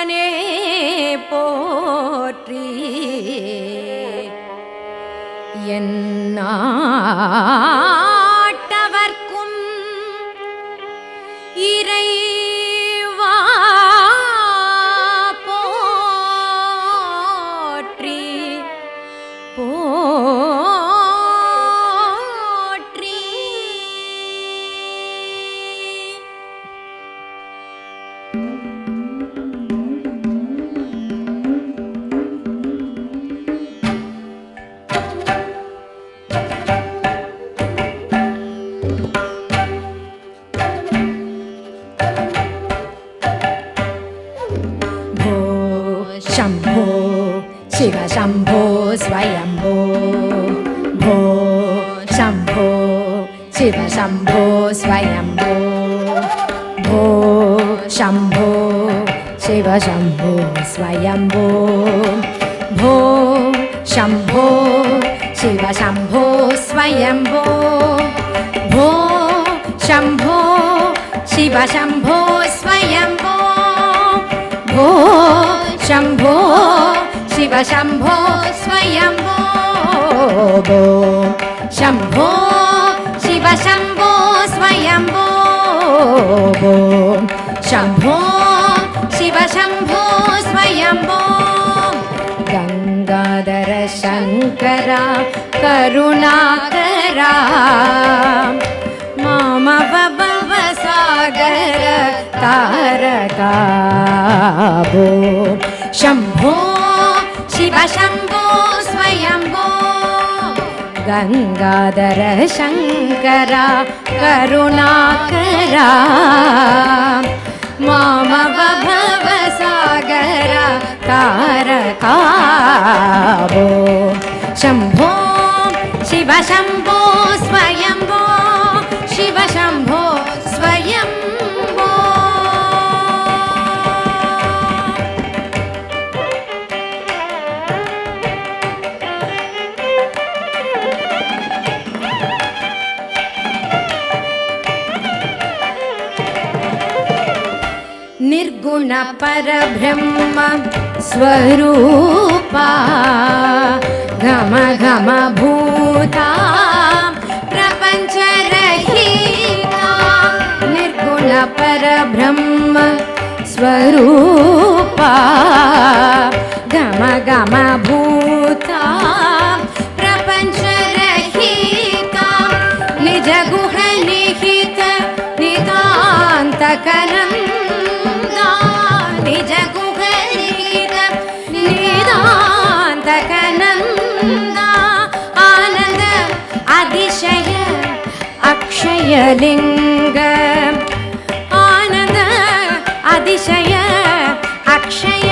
முருகனே போற்றி. என் शम्भो शिव शम्भो स्वयम्भो भो शम्भो शिव शम्भो स्वयम्भो भो शम्भो शिव शम्भो स्वयम्भो भो शम्भो शिव शम्भो स्वयम्भो भो शम्भो शिव शम्भो स्वयम्भो भो शम्भो शिव शम्भो स्वयम्भो भो शम्भो शिव शम्भो स्वयम्भो भो शम्भो शिव शम्भो स्वयम्भो गङ्गाधर शङ्करा करुणाकरा, मामव सागर, तारका शम्भो शिव शम्भो स्वयम्भो। गङ्गाधर शङ्करा करुणाकरा। मामव भव सागर तारका भो शम्भो शिव शम्भो निर्गुण परब्रह्म स्वरूपा घम घम भूता प्रपञ्चरहिता निर्गुण परब्रह्म स्वरूपा घम घम भूता अक्षयलिङ्ग आनन्द अतिशय अक्षय